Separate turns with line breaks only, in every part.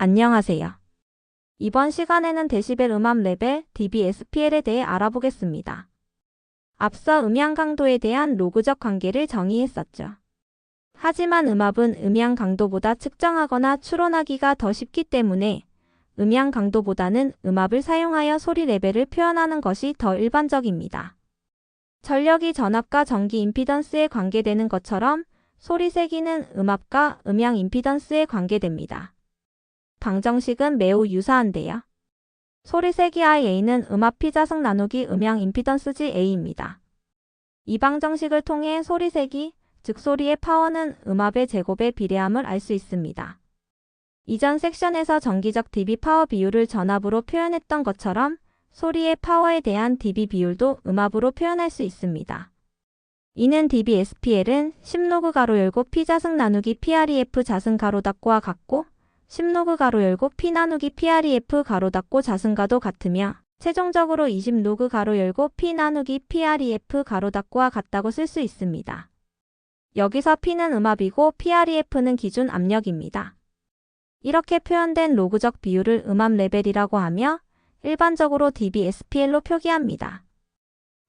안녕하세요. 이번 시간에는 데시벨 음압 레벨 dBSPL에 대해 알아보겠습니다. 앞서 음향 강도에 대한 로그적 관계를 정의했었죠. 하지만 음압은 음향 강도보다 측정하거나 추론하기가 더 쉽기 때문에 음향 강도보다는 음압을 사용하여 소리 레벨을 표현하는 것이 더 일반적입니다. 전력이 전압과 전기 임피던스에 관계되는 것처럼 소리 세기는 음압과 음향 임피던스에 관계됩니다. 방정식은 매우 유사한데요. 소리 세기 IA는 음압 피자승 나누기 음향 임피던스지 A입니다. 이 방정식을 통해 소리 세기, 즉 소리의 파워는 음압의 제곱에 비례함을 알 수 있습니다. 이전 섹션에서 전기적 dB 파워 비율을 전압으로 표현했던 것처럼 소리의 파워에 대한 dB 비율도 음압으로 표현할 수 있습니다. 이는 dBSPL은 10로그 가로 열고 P 자승 나누기 PREF 자승 가로 닫고와 같고 10로그 가로 열고 P 나누기 PREF 가로 닫고 자승과도 같으며 최종적으로 20로그 가로 열고 P 나누기 PREF 가로 닫고와 같다고 쓸 수 있습니다. 여기서 P는 음압이고 PREF는 기준 압력입니다. 이렇게 표현된 로그적 비율을 음압 레벨이라고 하며 일반적으로 dBSPL로 표기합니다.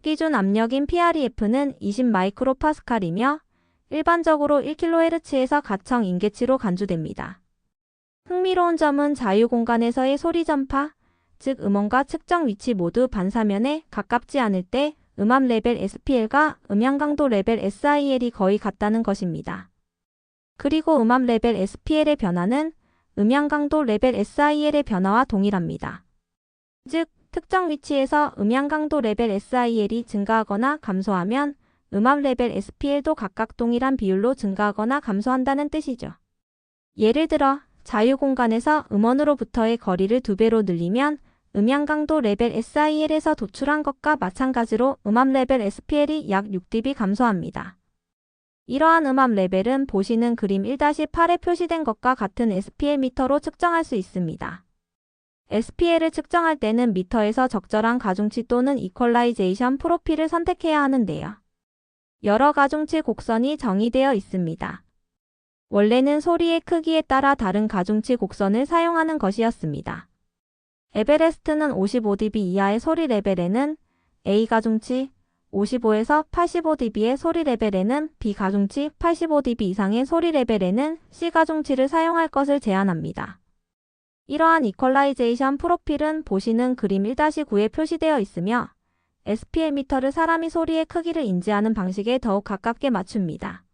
기준 압력인 PREF는 20 마이크로파스칼이며 일반적으로 1kHz에서 가청 인계치로 간주됩니다. 흥미로운 점은 자유공간에서의 소리 전파, 즉 음원과 측정 위치 모두 반사면에 가깝지 않을 때 음압 레벨 SPL과 음향 강도 레벨 SIL이 거의 같다는 것입니다. 그리고 음압 레벨 SPL의 변화는 음향 강도 레벨 SIL의 변화와 동일합니다. 즉, 특정 위치에서 음향 강도 레벨 SIL이 증가하거나 감소하면 음압 레벨 SPL도 각각 동일한 비율로 증가하거나 감소한다는 뜻이죠. 예를 들어 자유공간에서 음원으로부터의 거리를 두 배로 늘리면 음향 강도 레벨 SIL에서 도출한 것과 마찬가지로 음압 레벨 SPL이 약 6dB 감소합니다. 이러한 음압 레벨은 보시는 그림 1-8에 표시된 것과 같은 SPL 미터로 측정할 수 있습니다. SPL을 측정할 때는 미터에서 적절한 가중치 또는 이퀄라이제이션 프로필을 선택해야 하는데요. 여러 가중치 곡선이 정의되어 있습니다. 원래는 소리의 크기에 따라 다른 가중치 곡선을 사용하는 것이었습니다. 에베레스트는 55dB 이하의 소리 레벨에는 A 가중치, 55에서 85dB의 소리 레벨에는 B 가중치, 85dB 이상의 소리 레벨에는 C 가중치를 사용할 것을 제안합니다. 이러한 이퀄라이제이션 프로필은 보시는 그림 1-9에 표시되어 있으며 SPL 미터를 사람이 소리의 크기를 인지하는 방식에 더욱 가깝게 맞춥니다.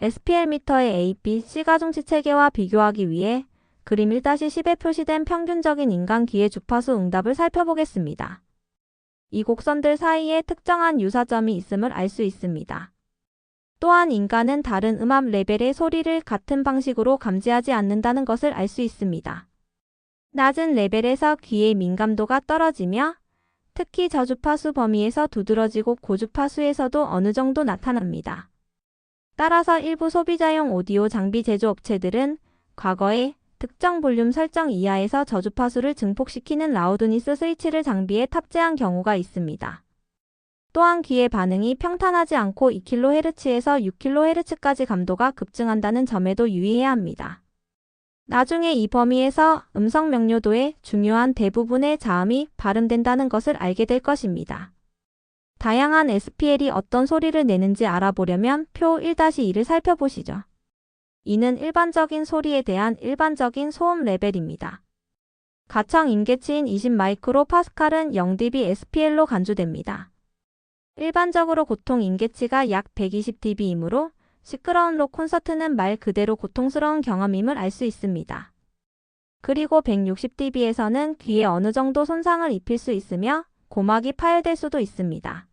SPL 미터의 A, B, C 가중치 체계와 비교하기 위해 그림 1-10에 표시된 평균적인 인간 귀의 주파수 응답을 살펴보겠습니다. 이 곡선들 사이에 특정한 유사점이 있음을 알 수 있습니다. 또한 인간은 다른 음압 레벨의 소리를 같은 방식으로 감지하지 않는다는 것을 알 수 있습니다. 낮은 레벨에서 귀의 민감도가 떨어지며 특히 저주파수 범위에서 두드러지고 고주파수에서도 어느 정도 나타납니다. 따라서 일부 소비자용 오디오 장비 제조업체들은 과거에 특정 볼륨 설정 이하에서 저주파수를 증폭시키는 라우드니스 스위치를 장비에 탑재한 경우가 있습니다. 또한 귀의 반응이 평탄하지 않고 2kHz에서 6kHz까지 감도가 급증한다는 점에도 유의해야 합니다. 나중에 이 범위에서 음성 명료도의 중요한 대부분의 자음이 발음된다는 것을 알게 될 것입니다. 다양한 SPL이 어떤 소리를 내는지 알아보려면 표 1-2를 살펴보시죠. 이는 일반적인 소리에 대한 일반적인 소음 레벨입니다. 가청 임계치인 20 마이크로 파스칼은 0dB SPL로 간주됩니다. 일반적으로 고통 임계치가 약 120dB이므로 시끄러운 록 콘서트는 말 그대로 고통스러운 경험임을 알 수 있습니다. 그리고 160dB에서는 귀에 어느 정도 손상을 입힐 수 있으며 고막이 파열될 수도 있습니다.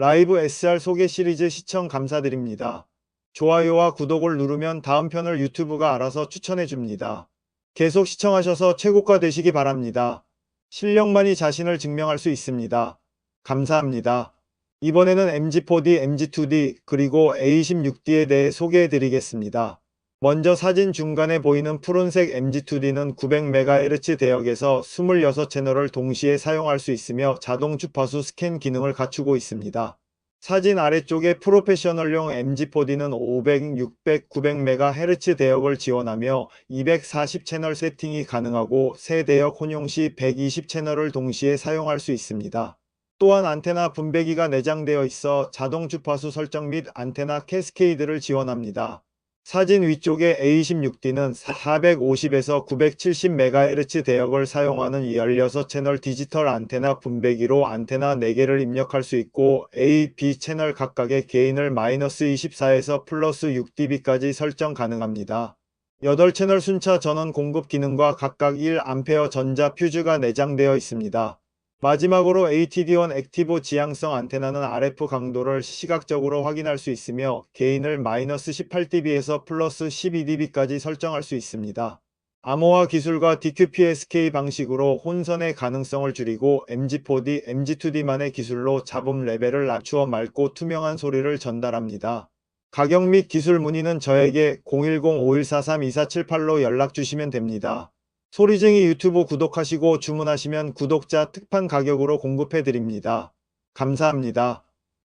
라이브 SR 소개 시리즈 시청 감사드립니다. 좋아요와 구독을 누르면 다음 편을 유튜브가 알아서 추천해 줍니다. 계속 시청하셔서 최고가 되시기 바랍니다. 실력만이 자신을 증명할 수 있습니다. 감사합니다. 이번에는 MG4D, MG2D, 그리고 A16D에 대해 소개해 드리겠습니다. 먼저 사진 중간에 보이는 푸른색 MG2D는 900MHz 대역에서 26채널을 동시에 사용할 수 있으며 자동 주파수 스캔 기능을 갖추고 있습니다. 사진 아래쪽에 프로페셔널용 MG4D는 500, 600, 900MHz 대역을 지원하며 240 채널 세팅이 가능하고 새 대역 혼용 시 120 채널을 동시에 사용할 수 있습니다. 또한 안테나 분배기가 내장되어 있어 자동 주파수 설정 및 안테나 캐스케이드를 지원합니다. 사진 위쪽의 A16D는 450에서 970MHz 대역을 사용하는 16채널 디지털 안테나 분배기로 안테나 4개를 입력할 수 있고 A, B 채널 각각의 게인을 마이너스 24에서 플러스 6dB까지 설정 가능합니다. 8채널 순차 전원 공급 기능과 각각 1A 전자 퓨즈가 내장되어 있습니다. 마지막으로 ATD1 액티브 지향성 안테나는 RF 강도를 시각적으로 확인할 수 있으며 게인을 마이너스 18dB에서 플러스 12dB까지 설정할 수 있습니다. 암호화 기술과 DQPSK 방식으로 혼선의 가능성을 줄이고 MG4D, MG2D만의 기술로 잡음 레벨을 낮추어 맑고 투명한 소리를 전달합니다. 가격 및 기술 문의는 저에게 010-5143-2478로 연락 주시면 됩니다. 소리쟁이 유튜브 구독하시고 주문하시면 구독자 특판 가격으로 공급해 드립니다. 감사합니다.